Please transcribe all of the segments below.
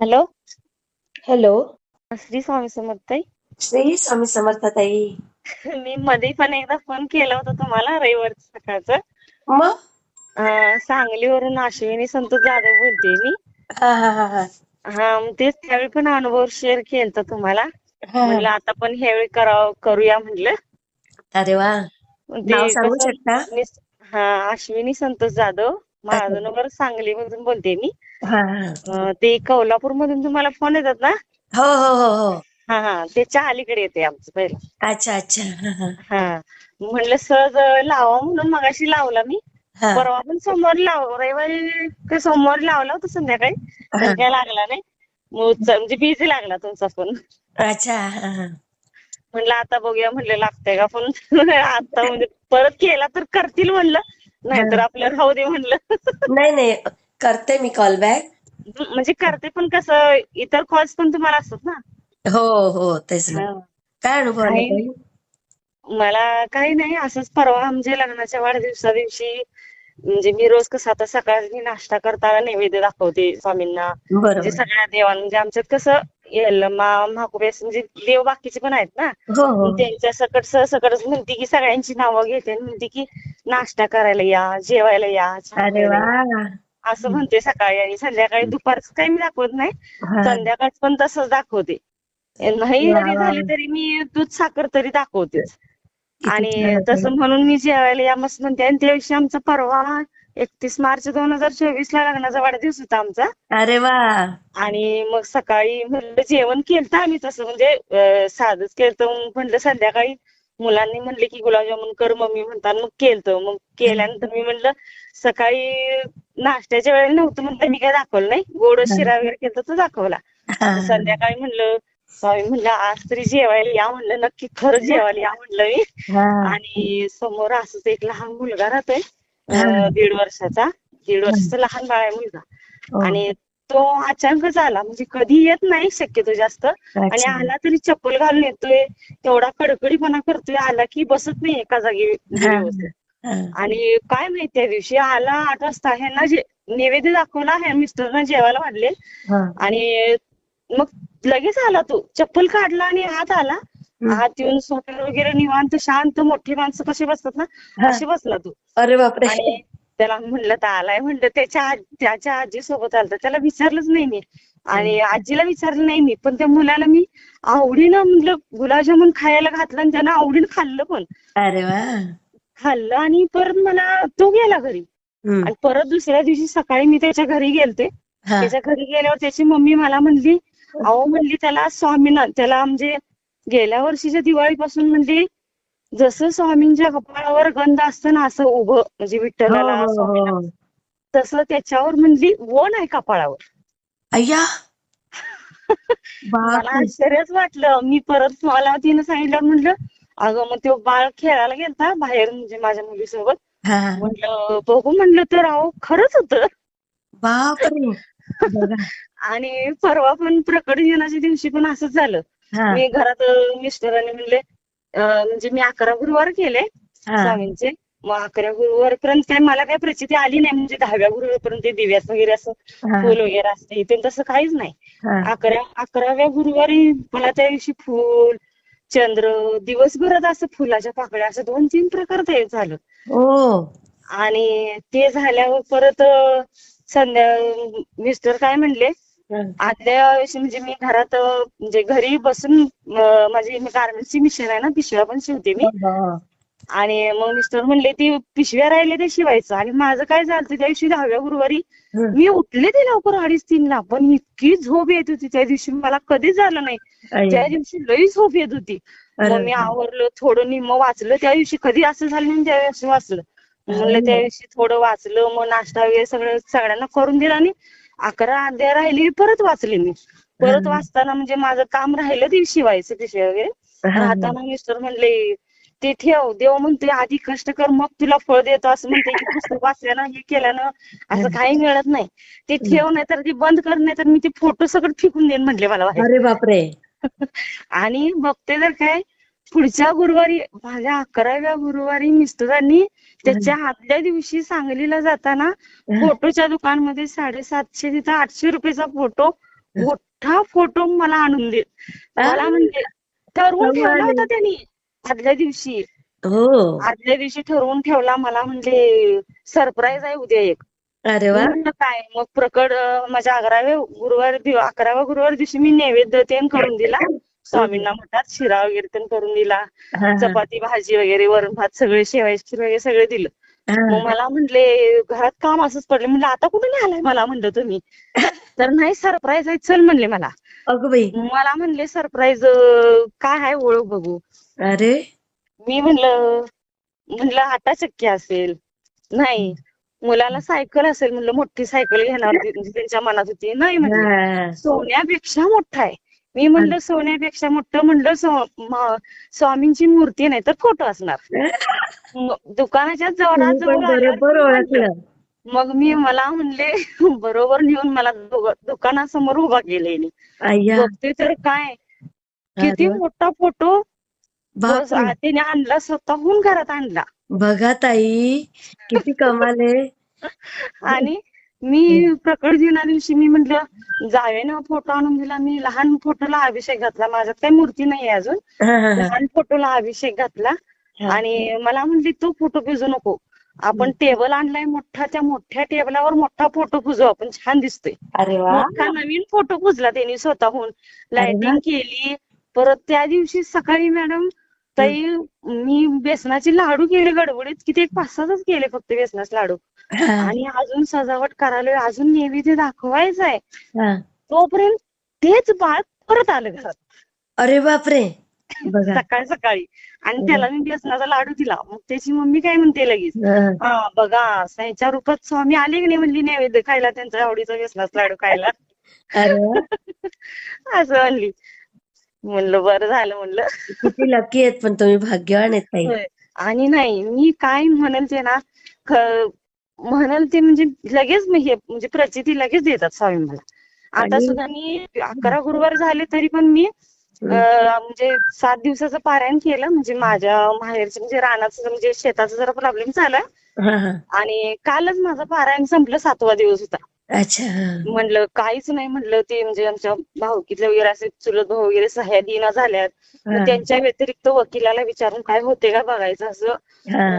Hello? Hello? Shri Swami समर्थताई श्री स्वामी समर्थ ताई. मी मध्ये पण एकदा फोन केला होता तुम्हाला रविवार सकाळचं. मग? अं, सांगलीवरून अश्विनी संतोष जाधव बोलते मी. हा हा हा हा. हा मग तेच त्यावेळी पण अनुभव शेअर केलता तुम्हाला. हा. म्हणलं आता पण ह्यावेळी करावं करूया म्हणलं. अरे वा. मग ते नाव सांगू कसं शकता? हा अश्विनी संतोष जाधव. माझं नंबर सांगलीमधून बोलते मी. हा. हा अं, ते कोल्हापूर मधून तुम्हाला फोन येतात ना? हो हो हो हो. हा हा. त्याच्या अलीकडे येते आमचं पहिलं. अच्छा अच्छा. हा. हा हा म्हणलं सहज लावा म्हणून मगाशी लावला मी. हा. परवा पण सोमवारी लाव रविवारी का सोमवारी लावला होता संध्याकाळी. काय लागला नाही. मग म्हणजे बिझी लागला तुमचा फोन अच्छा हा हा. म्हणलं आता बघूया म्हणलं लागतंय का फोन आता म्हणजे परत केला तर करतील म्हणलं. नाहीतर आपलं राहू दे म्हणलं. नाही नाही. करते मी कॉल बॅक म्हणजे करते पण कसं इतर कॉल्स पण तुम्हाला असतात ना. हो हो. तेच ना. काय अनुभव? मला काही नाही असंच परवा म्हणजे लग्नाच्या वाढदिवसा दिवशी म्हणजे मी रोज कसं आता सकाळी नाश्ता करताना नैवेद्य दाखवते स्वामींना. म्हणजे सगळ्या देवांना म्हणजे आमच्यात कसं यल्लमा महाकुबे असं म्हणजे देव बाकीचे पण आहेत ना हो हो त्यांच्या सकट सहसकटच म्हणते की सगळ्यांची नावं घेते आणि म्हणते की नाश्ता करायला या जेवायला या चहा अरे प्यायला या. वा असं म्हणते सकाळी आणि संध्याकाळी दुपारचं काही मी दाखवत नाही हा. संध्याकाळच पण तसंच दाखवते नाही वा, जरी वा. झाली तरी मी दूध साखर तरी दाखवतेच किती आणि छान. तसं म्हणून मी जेवायला या मस्त म्हणते आणि त्या दिवशी आमचा परवा एकतीस मार्च दोन हजार चोवीस ला लग्नाचा वाढदिवस होता आमचा. अरे वा. आणि मग सकाळी म्हणलं जेवण केलतं आम्ही तसं म्हणजे साधंच मग म्हणलं संध्याकाळी मुलांनी म्हणले की गुलाबजामुन कर मम्मी म्हणतात. मग केलतं. मग केल्यानंतर मी म्हणलं सकाळी नाश्त्याच्या वेळेला नव्हतं म्हणलं मी काय दाखवलं नाही. गोड शिरा वगैरे केलता तो दाखवला. संध्याकाळी म्हणलं स्वामी म्हणलं आज तरी जेवायला या म्हणलं. नक्की खरंच जेवायला या म्हणलं मी. आणि समोर असंच एक लहान मुलगा राहतोय. दीड वर्षाचा. दीड वर्षाचा लहान बाळ आहे मुलगा. हो. आणि तो अचानकच आला म्हणजे कधी येत नाही शक्यतो जास्त. आणि. आला तरी चप्पल घालून येतोय. तेवढा कडकडीपणा करतोय. आला की बसत नाही एका जागी. आणि काय माहीत त्या दिवशी आला आठ वाजता. ह्यांना जे नैवेद्य दाखवला ह्या मिस्टरना जेवायला वाढले. आणि मग लगेच आला तो. चप्पल काढला आणि आत आला. आत येऊन सोफ्यावर वगैरे निवांत शांत मोठी माणसं कशी बसतात ना. अशी बसला तो. अरे बापरे. आणि त्याला म्हणलं तर आलाय. म्हणलं त्याच्या आज- त्याच्या आजी सोबत आलता. त्याला विचारलंच नाही मी. आणि आजीला विचारलं नाही मी पण त्या मुलाला मी आवडीनं म्हणलं गुलाबजामुन खायला घातलं आणि त्यानं आवडीनं खाल्लं पण. अरे वा. खाल्लं आणि परत मला तो गेला घरी. हम्म. आणि परत दुसऱ्या दिवशी सकाळी मी त्याच्या घरी गेलते. हा. त्याच्या घरी गेल्यावर त्याची मम्मी मला म्हणली अहो म्हणली त्याला स्वामीना त्याला म्हणजे गेल्या वर्षीच्या दिवाळीपासून म्हणली जसं स्वामींच्या कपाळावर गंध असतं ना असं उभं म्हणजे हो, विठ्ठलाला हो, स्वामींना हो. तसं त्याच्यावर म्हणली वन आहे कपाळावर. अय्या! मला आश्चर्यच वाटलं. मी परत मला तिनं सांगितलं म्हणलं अगं मग तो बाळ खेळायला गेलता बाहेर म्हणजे माझ्या मुलीसोबत. हा. म्हणलं बघू म्हणलं तर अहो खरंच होतं. आणि परवा पण प्रकट दिनाच्या दिवशी पण असंच झालं. हा. मी घरात अं, मिस्टरांनी म्हणले अं, म्हणजे मी अकरा गुरुवार केले हा. स्वामींचे मग अकरा गुरुवारपर्यंत काय मला काय प्रचिती आली नाही म्हणजे दहाव्या गुरुवारपर्यंत ते दिव्यात वगैरे असं हा. फुल वगैरे असते इथे तसं काहीच नाही हा. अकरा अकराव्या गुरुवारी मला त्या दिवशी फुल चंद्र दिवसभरात असं फुलाच्या पाकळ्या असं दोन तीन प्रकार ते झालं ओ आणि ते झाल्यावर परत अं, संध्या मिस्टर काय म्हणले. आदल्या दिवशी म्हणजे मी घरात म्हणजे घरी बसून माझी गार्मेंटची मिशन आहे ना पिशव्या पण शिवते मी. आणि मग मिस्टर म्हणले ती पिशव्या राहिले ते शिवायचं. आणि माझं काय झालं त्या दिवशी दहाव्या गुरुवारी. मी उठले ते लवकर अडीच तीनला पण इतकी झोप येत होती. त्या दिवशी मला कधीच झालं नाही. त्या दिवशी लई झोप येत होती. मग मी. आवरलं थोडं निम्म वाचलं. त्या दिवशी कधी असं झालं नाही त्या दिवशी वाचलं. म्हणलं त्या दिवशी थोडं वाचलं मग नाश्ता वगैरे सगळं सगळ्यांना करून दिला आणि अकरा अध्याय राहिली परत वाचले मी. परत. वाचताना म्हणजे माझं काम राहिलं ते शिवायचं पिशव्या वगैरे. राहताना मिस्टर म्हणले ते ठेव देव म्हणते आधी कष्ट कर मग तुला फळ देतो. असं म्हणते की पुस्तक वाचल्यानं हे केल्यानं असं काही मिळत नाही. ते ठेव नाही तर ती बंद कर नाही तर मी ते फोटो सगळं फेकून देईन म्हणले मला. अरे बापरे. आणि बघते तर काय पुढच्या गुरुवारी माझ्या अकराव्या गुरुवारी मिस्टरांनी त्याच्या आदल्या दिवशी सांगलीला जाताना फोटोच्या दुकानमध्ये साडेसातशे तिथं आठशे रुपयाचा फोटो मोठा फोटो मला आणून दे. मला म्हणजे ठरवून ठेवला होता. त्यांनी आदल्या दिवशी. हो. आदल्या दिवशी ठरवून ठेवला मला म्हणजे सरप्राईज आहे उद्या एक. अरे वा. काय? मग प्रकट माझ्या अकराव्या गुरुवार अकराव्या गुरुवार दिवशी मी नैवेद्य करून दिला. स्वामींना म्हणतात शिरा वगैरे तेन करून दिला. चपाती भाजी वगैरे वरण भात सगळे शेवायची खीर वगैरे सगळं दिलं. मग. मला म्हणले घरात काम असंच पडले. म्हणलं आता कुठून आलाय मला म्हणलं तुम्ही. तर नाही सरप्राईज आहे चल म्हणले मला. मला म्हणले सरप्राईज काय आहे ओळख बघू. अरे. मी म्हणलं म्हणलं आटा चक्की असेल. नाही मुलाला सायकल असेल म्हणलं मोठी सायकल घेणार होती म्हणजे त्यांच्या मनात होती. नाही म्हणले. हा. सोन्यापेक्षा मोठा आहे. मी म्हणलं सोन्यापेक्षा मोठं म्हणलं स्वामींची मूर्ती नाही तर फोटो असणार. दुकानाच्या ओळखलं. मग मी मला म्हणले बरोबर नेऊन मला दुकानासमोर उभा केले बघते तर काय? किती. मोठा फोटो? त्याने आणला स्वतःहून घरात आणला. बघा ताई किती कमाल आहे. आणि मी प्रकट दिना दिवशी मी म्हंटल जावेनं फोटो आणून दिला. मी लहान फोटोला अभिषेक घातला. माझ्यात काही मूर्ती नाही अजून. लहान फोटोला अभिषेक घातला. आणि मला म्हणली तू फोटो भिजू नको. आपण टेबल आणलाय मोठा त्या मोठ्या टेबलावर मोठा फोटो पुजू. आपण छान दिसतोय. मोठा नवीन फोटो पुजला त्यांनी स्वतःहून. लाइटिंग केली. परत त्या दिवशी सकाळी मॅडम ताई मी बेसनाचे लाडू केले गडबडीत. किती एक पाच सहाच केले फक्त बेसनाचे लाडू. आणि अजून सजावट करायला अजून नैवेद्य दाखवायचं आहे हा. तोपर्यंत तेच बाळ परत आलं घरात. अरे बापरे. सकाळी सकाळी. आणि त्याला मी बेसनाचा लाडू दिला. मग त्याची मम्मी काय म्हणते लगेच? हा. बघा ह्याच्या रूपात स्वामी आले की नाही म्हणली नैवेद्य खायला त्यांच्या आवडीचा बेसनाचा लाडू खायला? असं म्हणली. म्हणलं बरं झालं म्हणलं. किती लकी आहेत पण तुम्ही भाग्यवान आहेत. आणि नाही मी काय म्हणेल ते ना म्हणेल ते म्हणजे लगेच मी हे म्हणजे प्रचिती लगेच देतात स्वामी मला आता सुद्धा मी अकरा गुरुवार झाले तरी पण मी म्हणजे सात दिवसाचं पारायण केलं. म्हणजे माझ्या माहेरचं म्हणजे रानाचं म्हणजे शेताचा जरा प्रॉब्लेम झाला. आणि कालच माझं पारायण संपलं सातवा दिवस होता. अच्छा. म्हणलं काहीच नाही म्हणलं ते म्हणजे आमच्या भाऊकीतले वगैरे असे चुलत भाऊ वगैरे सह्या दिना झाल्यात मग. त्यांच्या व्यतिरिक्त वकिलाला विचारून काय होते का बघायचं असं.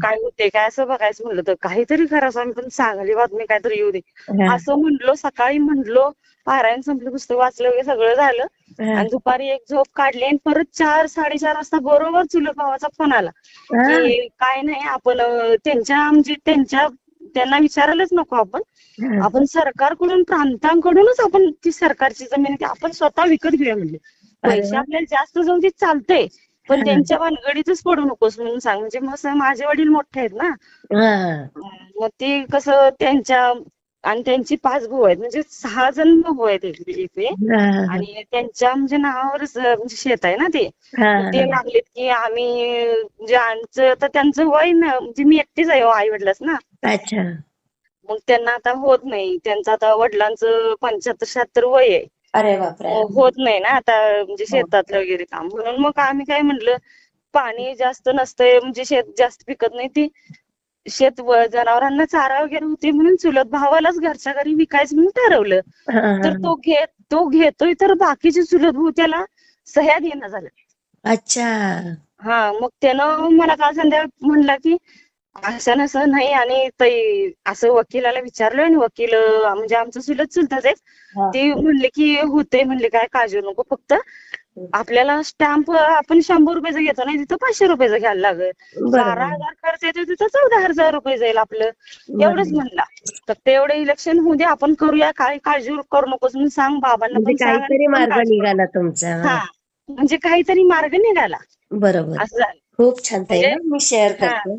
काय होते काय असं बघायचं म्हणलं तर काहीतरी करा स्वामी पण चांगली बातमी काहीतरी येऊ दे. असं म्हणलो सकाळी म्हणलो पारायण संपलं पुस्तक वाचलं वगैरे सगळं झालं. आणि दुपारी एक झोप काढली आणि परत चार साडेचार वाजता बरोबर चुलत भावाचा फोन आला. की काय नाही आपण त्यांच्या म्हणजे त्यांच्या त्यांना विचारायलाच नको आपण. आपण सरकारकडून प्रांतांकडूनच आपण ती सरकारची जमीन ती आपण स्वतः विकत घेऊया म्हणले अरे पैसे. आपल्याला जास्त जाऊ दे चालतंय पण. त्यांच्या भानगडीतच पडू नकोस म्हणून सांग म्हणजे मग माझे वडील मोठे आहेत ना हा. मग ते कसं त्यांच्या आणि त्यांची पाच भाऊ आहेत. म्हणजे सहा जण भाऊ आहेत इथे. हा. आणि त्यांच्या म्हणजे नावावरच अं, म्हणजे शेत आहे ना ते. हा. ते लागलेत की आम्ही म्हणजे आमचं तर त्यांचं वय ना म्हणजे मी एकटीच आहे आई वडिलाच ना. अच्छा. मग त्यांना आता होत नाही. त्यांचं आता वडिलांचं पंच्याहत्तर शहात्तर वय आहे. अरे बापरे. होत नाही ना आता म्हणजे शेतातलं वगैरे काम. म्हणून मग आम्ही काय म्हणलं पाणी जास्त नसतंय म्हणजे शेत जास्त पिकत नाही ती. शेत व- जनावरांना चारा वगैरे होते म्हणून चुलत भावालाच घरच्या घरी विकायचं म्हणून ठरवलं. तर तो घेत तो घेतोय तर बाकीचे चुलत भाऊ त्याला सह्या देणं झालं अच्छा हा मग त्यानं मला काल संध्याकाळी म्हणला की असं नसं नाही आणि ताई असं वकिलाला विचारलं आणि वकील म्हणजे आमचं चुलत चुलताच आहे. ते म्हणले की होते म्हणले काय काळजी नको फक्त. आपल्याला स्टॅम्प आपण शंभर रुपयाचा घेतो नाही तिथं पाचशे रुपयाचा घ्यायला लागेल. बारा हजार खर्च येतो तिथं चौदा हजार रुपये जाईल आपलं. एवढंच म्हणला. फक्त एवढं इलेक्शन होऊ दे आपण करूया काय काळजी करू नकोस म्हणून सांग बाबांना म्हणजे पण काहीतरी मार्ग. निघाला तुमचा. हा. म्हणजे काहीतरी मार्ग निघाला. बरोबर. असं झालं. खूप छान म्हणजे-. मी शेअर. करते.